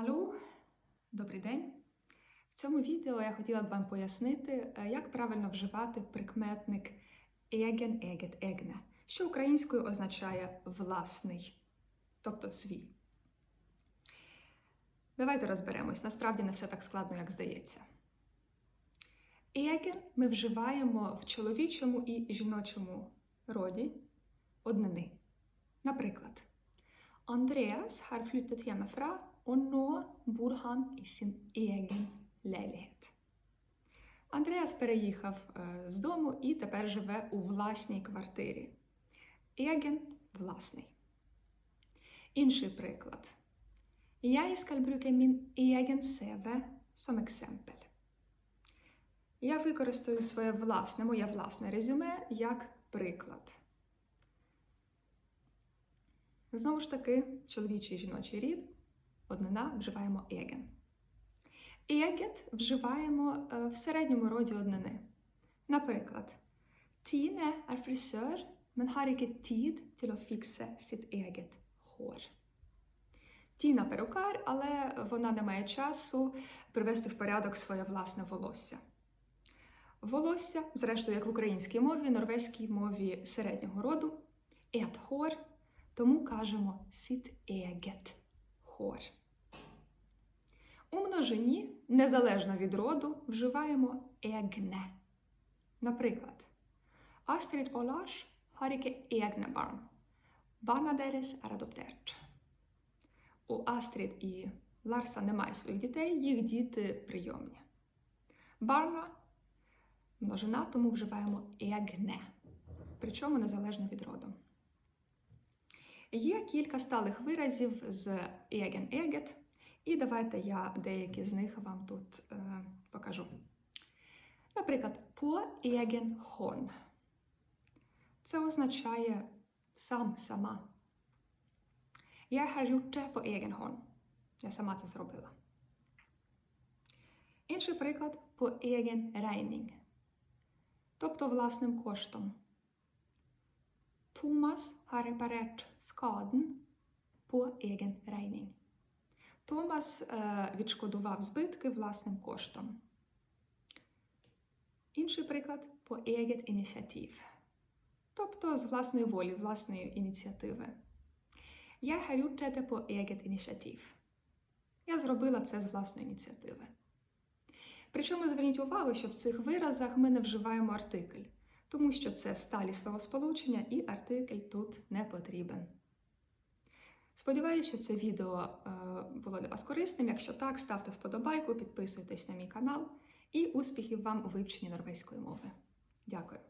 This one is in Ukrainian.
Алло, добрий день. В цьому відео я хотіла б вам пояснити, е, як правильно вживати прикметник egen, eget, egne, що українською означає власний, тобто свій. Давайте розберемось. Насправді не все так складно, як здається. Egen ми вживаємо в чоловічому і жіночому роді однини. Наприклад, Andreas har flyttat hemifrån och nu bor han i sin egen lägenhet. Андреас переїхав з дому і тепер живе у власній квартирі. Egen – власний. Інший приклад. Skal bruke min egen CV som eksempel. Я використаю своє власне, моє власне резюме як приклад. Знову ж таки, чоловічий і жіночий рід, однина вживаємо egen. Eget вживаємо е, в середньому роді однини. Наприклад, Tine er frisør, men har ikke tid til. Тіна перукар, але вона не має часу привести в порядок своє власне волосся. Волосся, зрештою, як в українській мові, норвезькій мові середнього роду, et hår, тому кажемо sitt eget hår. У множині, незалежно від роду, вживаємо egne. Наприклад, Astrid og Lars har ikke egne. У Астрід і Ларса немає своїх дітей, їх діти прийомні. Барна множина, тому вживаємо egne, причому незалежно від роду. Є кілька сталих виразів з egen, eget, і давайте я деякі з них вам тут е, покажу. Наприклад, på egen hånd. Це означає сам, сама. Gjort det på egen hånd. Я сама це зробила. Інший приклад på egen regning. Тобто власним коштом. Thomas har reparert skaden på egen regning. Томас е, відшкодував збитки власним коштом. Інший приклад по eget initiativ. Тобто з власної волі, власної ініціативи. Я gjort dette på eget. Я зробила це з власної ініціативи. Причому зверніть увагу, що в цих виразах ми не вживаємо артикль, тому що це сталі словосполучення і артикль тут не потрібен. Сподіваюся, що це відео е, було для вас корисним. Якщо так, ставте вподобайку, підписуйтесь на мій канал і успіхів вам у вивченні норвезької мови. Дякую!